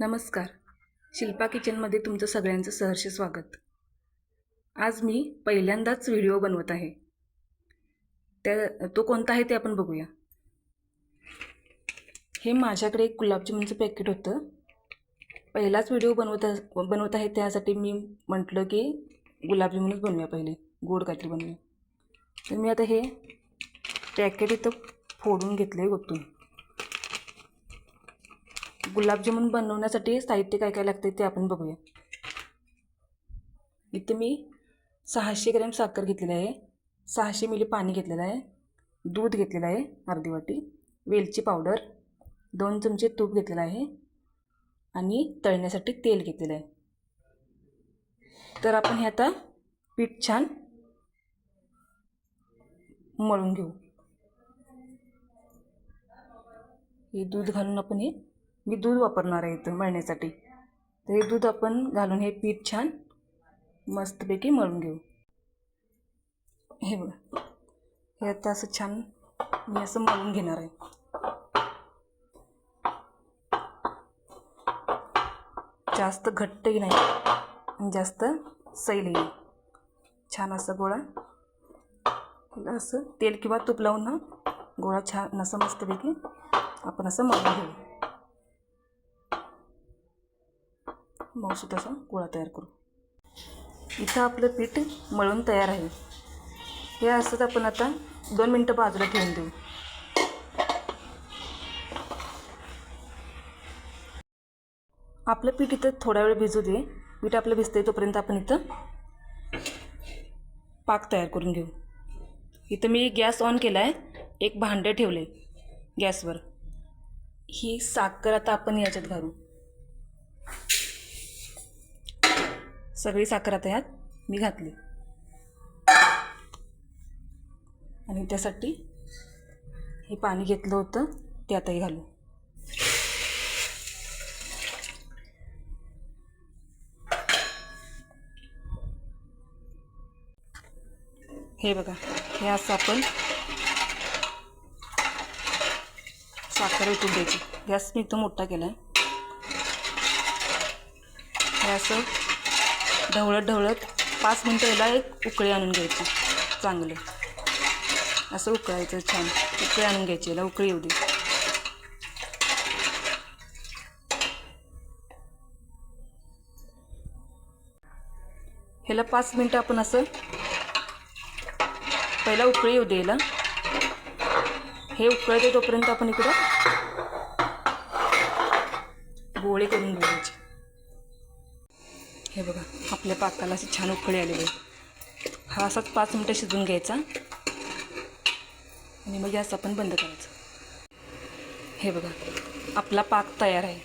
नमस्कार. शिल्पा किचनमध्ये तुमचं सगळ्यांचं सहर्ष स्वागत. आज मी पहिल्यांदाच व्हिडिओ बनवत आहे. त्या तो कोणता आहे ते आपण बघूया. हे माझ्याकडे एक गुलाबजामुनचं पॅकेट होतं. पहिलाच व्हिडिओ बनवत बनवत आहे त्यासाठी मी म्हटलं की गुलाबजामुनच बनवूया पहिले. गोड काहीतरी बनवूया. तर मी आता हे पॅकेट इथं फोडून घेतलं आहे गोतून गुलाबजामुन बनवण्यासाठी साहित्य काय काय लागते ते आपण बघूया. इथे मी सहाशे ग्रॅम साखर घेतलेली आहे. सहाशे मिली पाणी घेतलेलं आहे. दूध घेतलेलं आहे अर्धी वाटी. वेलची पावडर. दोन चमचे तूप घेतलेलं आहे. आणि तळण्यासाठी तेल घेतलेलं आहे. तर आपण हे आता पीठ छान मळून घेऊ. हे दूध घालून आपण हे मी दूध वापरणार आहे इथं मळण्यासाठी. तर हे दूध आपण घालून हे पीठ छान मस्तपैकी मळून घेऊ. हे बघा. हे आता असं छान मी असं मळून घेणार आहे. जास्त घट्टही नाही आणि जास्त सैलही नाही. छान असं गोळा. असं तेल किंवा तूप लावून ना गोळा छान असं मस्तपैकी आपण असं मळून घेऊ. मौसूत असा गोळा तयार करू. इथं आपलं पीठ मळून तयार आहे. हे असंच आपण आता दोन मिनटं बाजूला ठेवून देऊ. आपलं पीठ इथं थोडा वेळ भिजू दे. पीठ आपलं भिजते तोपर्यंत आपण इथं पाक तयार करून घेऊ. इथं मी गॅस ऑन केला आहे एक भांडं ठेवलं आहे गॅसवर. ही साखर आता आपण याच्यात घालू. सगळी साखर आता ह्यात मी घातली. आणि त्यासाठी हे पाणी घेतलं होतं ते आताही घालू. हे बघा हे असं आपण साखर उतरून द्यायची गॅस मी इथं मोठा केला आहे हे असं ढवळत ढवळत पाच मिनटं याला एक उकळी आणून घ्यायची. चांगलं. असं उकळायचं छान. उकळी आणून घ्यायची याला. उकळी येऊ दे. ह्याला पाच मिनटं आपण असं पहिला उकळी येऊ दे याला. हे उकळते तोपर्यंत आपण इकडं गोळे करून घ्यायचे. हे बघा आपल्या पाकाला अशी छान उकळी आलेली आहे. हा असाच पाच मिनटं शिजवून घ्यायचा. आणि मग गॅस आपण बंद करायचं. हे बघा आपला पाक तयार आहे.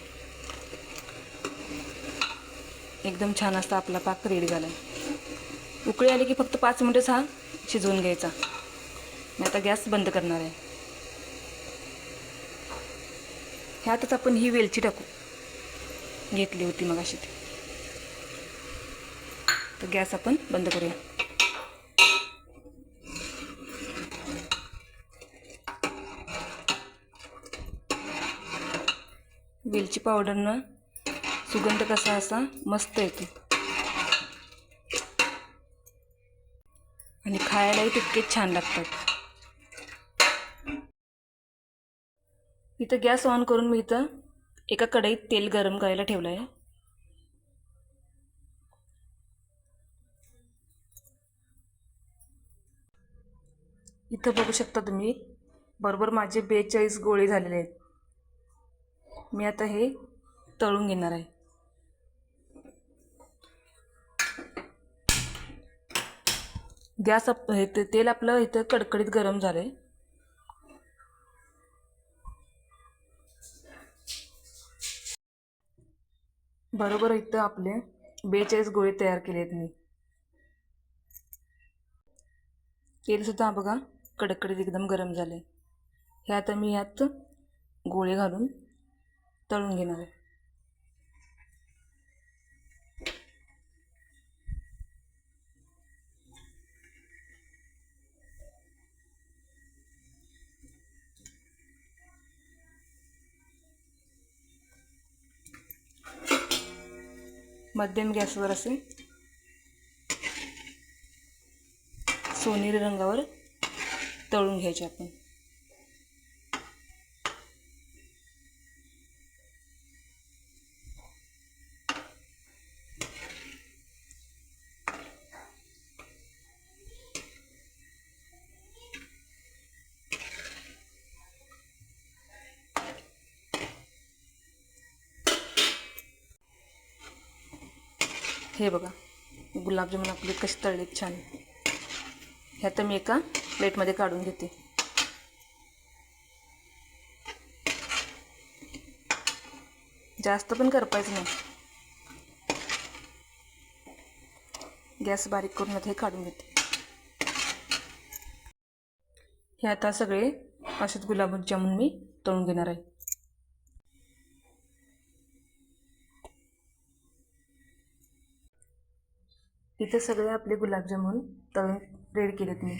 एकदम छान असता आपला पाक रेडी झाला आहे उकळी आली की फक्त पाच मिनटंच हा शिजवून घ्यायचा. मी आता गॅस बंद करणार आहे. ह्यातच आपण ही वेलची टाकू. घेतली होती मग अशी ती. तर गॅस आपण बंद करूया. वेलची पावडरनं सुगंध कसा असा मस्त येतो आणि खायलाही तितकेच छान लागतात. इथं गॅस ऑन करून मी इथं एका कढईत तेल गरम करायला ठेवलं आहे इथं बघू शकता तुम्ही. बरोबर माझे बेचाळीस गोळे झालेले आहेत. मी आता हे तळून घेणार आहे. गॅस आप हे ते- तेल आपलं इथं कडकडीत गरम झालं आहे बरोबर इथं आपले बेचाळीस गोळे तयार केले आहेत मी तेलसुद्धा बघा. कडकडीत एकदम गरम झाले. हे आता मी यात गोळे घालून तळून घेणार आहे. मध्यम गॅसवर असे सोनेरी रंगावर तळून घ्यायचे आपण. हे बघा गुलाबजामुन आपले कसे तळलेत छान. ह्यात मी एका प्लेटमध्ये काढून घेते. जास्त पण करपायचं नाही. गॅस बारीक करून आता हे काढून घेते. हे आता सगळे असेच गुलाबजामुन मी तळून घेणार आहे. इथे सगळे आपले गुलाबजामुन तळून रेड केलेत मी.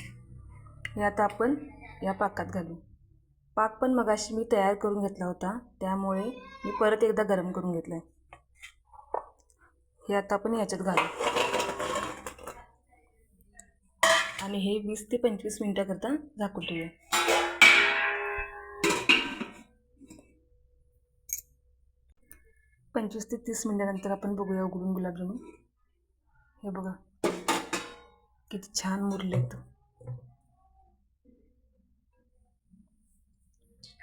हे आता आपण या पाकात घालू. पाक पण मगाशी मी तयार करून घेतला होता त्यामुळे मी परत एकदा गरम करून घेतला आहे हे आता आपण याच्यात घालू. आणि हे वीस ते पंचवीस मिनटाकरता झाकून ठेवूया. पंचवीस ते तीस मिनटानंतर आपण बघूया उघडून गुलाबजामुन. हे बघा किती छान मुरले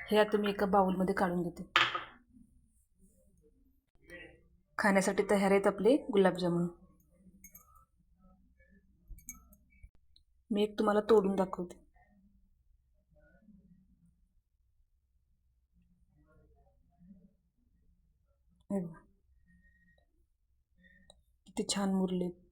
हे आता मी एका बाऊलमध्ये काढून घेते खाण्यासाठी तयार आहेत आपले गुलाबजामुन. मी एक तुम्हाला तोडून दाखवते. किती छान मुरलेत.